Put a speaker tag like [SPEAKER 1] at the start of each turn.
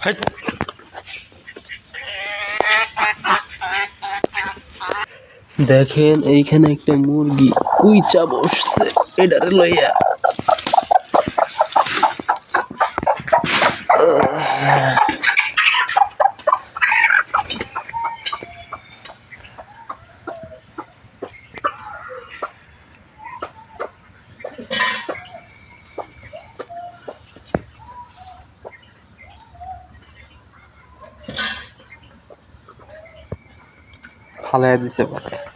[SPEAKER 1] Hai. দেখেন এইখানে একটা মুরগি কুইচা বসছে এটারে লইয়া। ফালাই দিছে বাচ্চা